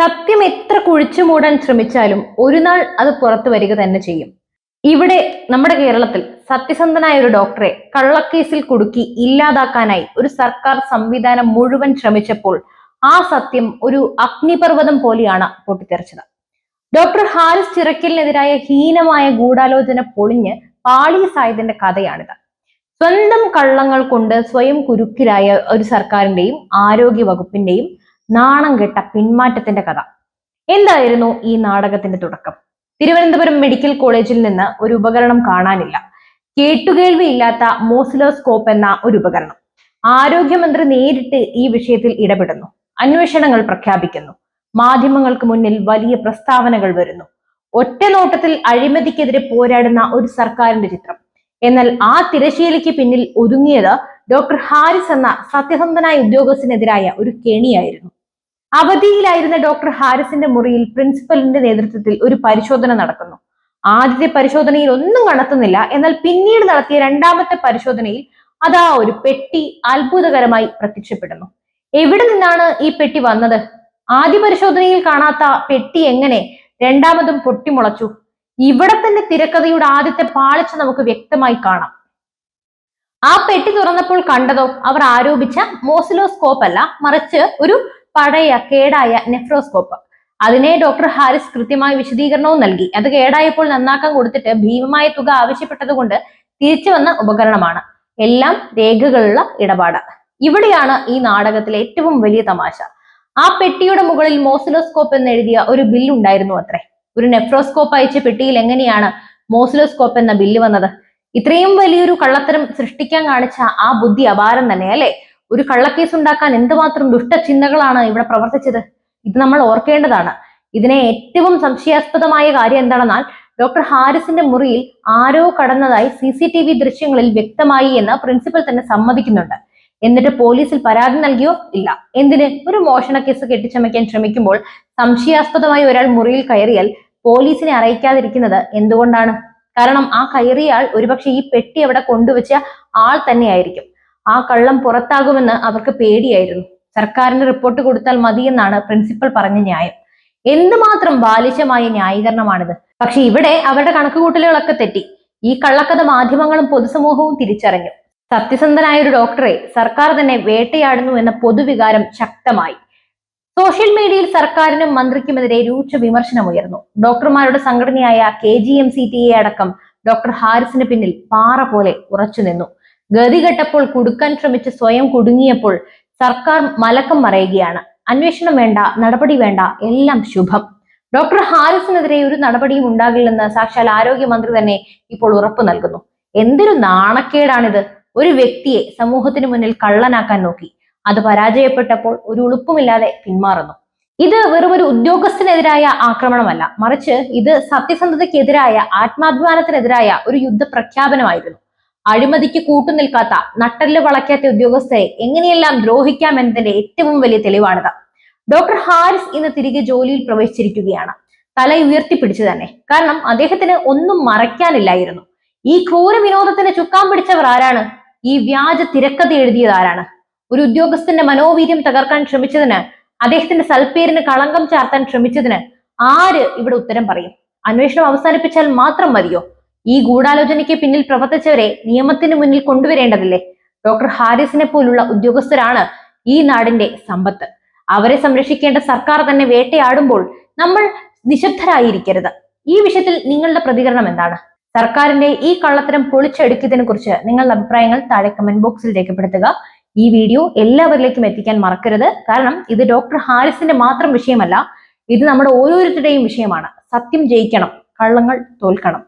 സത്യം എത്ര കുഴിച്ചു മൂടാൻ ശ്രമിച്ചാലും ഒരു നാൾ അത് പുറത്തു വരിക തന്നെ ചെയ്യും. ഇവിടെ നമ്മുടെ കേരളത്തിൽ സത്യസന്ധനായ ഒരു ഡോക്ടറെ കള്ളക്കേസിൽ കുടുക്കി ഇല്ലാതാക്കാനായി ഒരു സർക്കാർ സംവിധാനം മുഴുവൻ ശ്രമിച്ചപ്പോൾ ആ സത്യം ഒരു അഗ്നിപർവതം പോലെയാണ് പൊട്ടിത്തെറിച്ചത്. ഡോക്ടർ ഹാരിസ് ചിറക്കലിനെതിരായ ഹീനമായ ഗൂഢാലോചന പൊളിഞ്ഞ് പാളീസായതിന്റെ കഥയാണിത്. സ്വന്തം കള്ളങ്ങൾ കൊണ്ട് സ്വയം കുരുക്കിലായ ഒരു സർക്കാരിന്റെയും ആരോഗ്യ വകുപ്പിന്റെയും നാണം കെട്ട പിന്മാറ്റത്തിന്റെ കഥ. എന്തായിരുന്നു ഈ നാടകത്തിന്റെ തുടക്കം? തിരുവനന്തപുരം മെഡിക്കൽ കോളേജിൽ നിന്ന് ഒരു ഉപകരണം കാണാനില്ല. കേട്ടുകേൾവിയില്ലാത്ത മോസിലോസ്കോപ്പ് എന്ന ഒരു ഉപകരണം. ആരോഗ്യമന്ത്രി നേരിട്ട് ഈ വിഷയത്തിൽ ഇടപെടുന്നു. അന്വേഷണങ്ങൾ പ്രഖ്യാപിക്കുന്നു. മാധ്യമങ്ങൾക്ക് മുന്നിൽ വലിയ പ്രസ്താവനകൾ വരുന്നു. ഒറ്റ നോട്ടത്തിൽ അഴിമതിക്കെതിരെ പോരാടുന്ന ഒരു സർക്കാരിന്റെ ചിത്രം. എന്നാൽ ആ തിരശീലയ്ക്ക് പിന്നിൽ ഒതുങ്ങിയത് ഡോക്ടർ ഹാരിസ് എന്ന സത്യസന്ധനായ ഉദ്യോഗസ്ഥനെതിരായ ഒരു കെണിയായിരുന്നു. അവധിയിലായിരുന്ന ഡോക്ടർ ഹാരിസിന്റെ മുറിയിൽ പ്രിൻസിപ്പലിന്റെ നേതൃത്വത്തിൽ ഒരു പരിശോധന നടക്കുന്നു. ആദ്യത്തെ പരിശോധനയിൽ ഒന്നും കണ്ടെത്തുന്നില്ല. എന്നാൽ പിന്നീട് നടത്തിയ രണ്ടാമത്തെ പരിശോധനയിൽ അതാ ഒരു പെട്ടി അത്ഭുതകരമായി പ്രത്യക്ഷപ്പെടുന്നു. എവിടെ നിന്നാണ് ഈ പെട്ടി വന്നത്? ആദ്യ പരിശോധനയിൽ കാണാത്ത പെട്ടി എങ്ങനെ രണ്ടാമതും പൊട്ടിമുളച്ചു? ഇവിടെ തന്നെ തിരക്കഥയുടെ ആദ്യത്തെ പാളിച്ച നമുക്ക് വ്യക്തമായി കാണാം. ആ പെട്ടി തുറന്നപ്പോൾ കണ്ടതോ? അവർ ആരോപിച്ച മോസിലോസ്കോപ്പ് അല്ല മറിച്ച് ഒരു പഴയ കേടായ നെഫ്രോസ്കോപ്പ്. അതിനെ ഡോക്ടർ ഹാരിസ് കൃത്യമായ വിശദീകരണവും നൽകി. അത് കേടായപ്പോൾ നന്നാക്കാൻ കൊടുത്തിട്ട് ഭീമമായ തുക ആവശ്യപ്പെട്ടതുകൊണ്ട് തിരിച്ചു വന്ന ഉപകരണമാണ്. എല്ലാം രേഖകളുള്ള ഇടപാട്. ഇവിടെയാണ് ഈ നാടകത്തിലെ ഏറ്റവും വലിയ തമാശ. ആ പെട്ടിയുടെ മുകളിൽ മോസിലോസ്കോപ്പ് എന്ന് എഴുതിയ ഒരു ബില്ല് ഉണ്ടായിരുന്നു അത്രേ. ഒരു നെഫ്രോസ്കോപ്പ് അയച്ച പെട്ടിയിൽ എങ്ങനെയാണ് മോസിലോസ്കോപ്പ് എന്ന ബില്ല് വന്നത്? ഇത്രയും വലിയൊരു കള്ളത്തരം സൃഷ്ടിക്കാൻ കാണിച്ച ആ ബുദ്ധി അപാരം തന്നെ അല്ലെ ഒരു കള്ളക്കേസ് ഉണ്ടാക്കാൻ എന്തുമാത്രം ദുഷ്ടചിന്തകളാണ് ഇവിടെ പ്രവർത്തിച്ചത്? ഇത് നമ്മൾ ഓർക്കേണ്ടതാണ്. ഇതിനെ ഏറ്റവും സംശയാസ്പദമായ കാര്യം എന്താണെന്നാൽ ഡോക്ടർ ഹാരിസിന്റെ മുറിയിൽ ആരോ കടന്നതായി സി സി ടി വി ദൃശ്യങ്ങളിൽ വ്യക്തമായി എന്ന് പ്രിൻസിപ്പൽ തന്നെ സമ്മതിക്കുന്നുണ്ട്. എന്നിട്ട് പോലീസിൽ പരാതി നൽകിയോ? ഇല്ല. എന്തിന്? ഒരു മോഷണ കേസ് കെട്ടിച്ചമയ്ക്കാൻ ശ്രമിക്കുമ്പോൾ സംശയാസ്പദമായി ഒരാൾ മുറിയിൽ കയറിയാൽ പോലീസിനെ അറിയിക്കാതിരിക്കുന്നത് എന്തുകൊണ്ടാണ്? കാരണം ആ കയറിയ ആൾ ഒരുപക്ഷെ ഈ പെട്ടി അവിടെ കൊണ്ടുവച്ച ആൾ തന്നെയായിരിക്കും. ആ കള്ളം പുറത്താകുമെന്ന് അവർക്ക് പേടിയായിരുന്നു. സർക്കാരിന് റിപ്പോർട്ട് കൊടുത്താൽ മതിയെന്നാണ് പ്രിൻസിപ്പൽ പറഞ്ഞ ന്യായം. എന്തുമാത്രം ബാലിശമായ ന്യായീകരണമാണിത്. പക്ഷെ ഇവിടെ അവരുടെ കണക്കുകൂട്ടലുകളൊക്കെ തെറ്റി. ഈ കള്ളക്കഥ മാധ്യമങ്ങളും പൊതുസമൂഹവും തിരിച്ചറിഞ്ഞു. സത്യസന്ധനായ ഒരു ഡോക്ടറെ സർക്കാർ തന്നെ വേട്ടയാടുന്നു എന്ന പൊതുവികാരം ശക്തമായി. സോഷ്യൽ മീഡിയയിൽ സർക്കാരിനും മന്ത്രിക്കുമെതിരെ രൂക്ഷ വിമർശനമുയർന്നു ഡോക്ടർമാരുടെ സംഘടനയായ K G M C T A അടക്കം ഡോക്ടർ ഹാരിസിന് പിന്നിൽ പാറ പോലെ ഉറച്ചു നിന്നു ഗതികെട്ടപ്പോൾ കൊടുക്കാൻ ശ്രമിച്ച് സ്വയം കുടുങ്ങിയപ്പോൾ സർക്കാർ മലക്കം മറയുകയാണ്. അന്വേഷണം വേണ്ട നടപടി വേണ്ട എല്ലാം ശുഭം. ഡോക്ടർ ഹാരിസിനെതിരെ ഒരു നടപടിയും ഉണ്ടാകില്ലെന്ന് സാക്ഷാൽ ആരോഗ്യമന്ത്രി തന്നെ ഇപ്പോൾ ഉറപ്പു നൽകുന്നു. എന്തൊരു നാണക്കേടാണിത്. ഒരു വ്യക്തിയെ സമൂഹത്തിന് മുന്നിൽ കള്ളനാക്കാൻ നോക്കി. അത് പരാജയപ്പെട്ടപ്പോൾ ഒരു ഉളുപ്പുമില്ലാതെ പിന്മാറുന്നു. ഇത് വെറും ഒരു ഉദ്യോഗസ്ഥനെതിരായ ആക്രമണമല്ല. മറിച്ച് ഇത് സത്യസന്ധതയ്ക്കെതിരായ ആത്മാഭിമാനത്തിനെതിരായ ഒരു യുദ്ധ പ്രഖ്യാപനമായിരുന്നു അഴിമതിക്ക് കൂട്ടുനിൽക്കാത്ത നട്ടൽ വളയ്ക്കാത്ത ഉദ്യോഗസ്ഥരെ എങ്ങനെയെല്ലാം ദ്രോഹിക്കാം എന്നതിന്റെ ഏറ്റവും വലിയ തെളിവാണിത്. ഡോക്ടർ ഹാരിസ് ഇന്ന് തിരികെ ജോലിയിൽ പ്രവേശിച്ചിരിക്കുകയാണ്. തല ഉയർത്തിപ്പിടിച്ചു തന്നെ. കാരണം അദ്ദേഹത്തിന് ഒന്നും മറയ്ക്കാനില്ലായിരുന്നു. ഈ ക്രൂര വിനോദത്തിന് ചുക്കാൻ പിടിച്ചവർ ആരാണ്? ഈ വ്യാജ തിരക്കഥ എഴുതിയത് ആരാണ്? ഒരു ഉദ്യോഗസ്ഥന്റെ മനോവീര്യം തകർക്കാൻ ശ്രമിച്ചതിന് അദ്ദേഹത്തിന്റെ സൽപ്പേരിന് കളങ്കം ചാർത്താൻ ശ്രമിച്ചതിന് ആര് ഇവിടെ ഉത്തരം പറയും? അന്വേഷണം അവസാനിപ്പിച്ചാൽ മാത്രം മതിയോ? ഈ ഗൂഢാലോചനയ്ക്ക് പിന്നിൽ പ്രവർത്തിച്ചവരെ നിയമത്തിന് മുന്നിൽ കൊണ്ടുവരേണ്ടതില്ലേ? ഡോക്ടർ ഹാരിസിനെ പോലുള്ള ഉദ്യോഗസ്ഥരാണ് ഈ നാടിന്റെ സമ്പത്ത്. അവരെ സംരക്ഷിക്കേണ്ട സർക്കാർ തന്നെ വേട്ടയാടുമ്പോൾ നമ്മൾ നിശബ്ദരായിരിക്കരുത്. ഈ വിഷയത്തിൽ നിങ്ങളുടെ പ്രതികരണം എന്താണ്? സർക്കാരിന്റെ ഈ കള്ളത്തരം പൊളിച്ചെടുക്കിയതിനെ കുറിച്ച് നിങ്ങളുടെ അഭിപ്രായങ്ങൾ താഴെ കമന്റ് ബോക്സിൽ രേഖപ്പെടുത്തുക. ഈ വീഡിയോ എല്ലാവരിലേക്കും എത്തിക്കാൻ മറക്കരുത്. കാരണം ഇത് ഡോക്ടർ ഹാരിസിന്റെ മാത്രം വിഷയമല്ല ഇത് നമ്മുടെ ഓരോരുത്തരുടെയും വിഷയമാണ്. സത്യം ജയിക്കണം കള്ളങ്ങൾ തോൽക്കണം.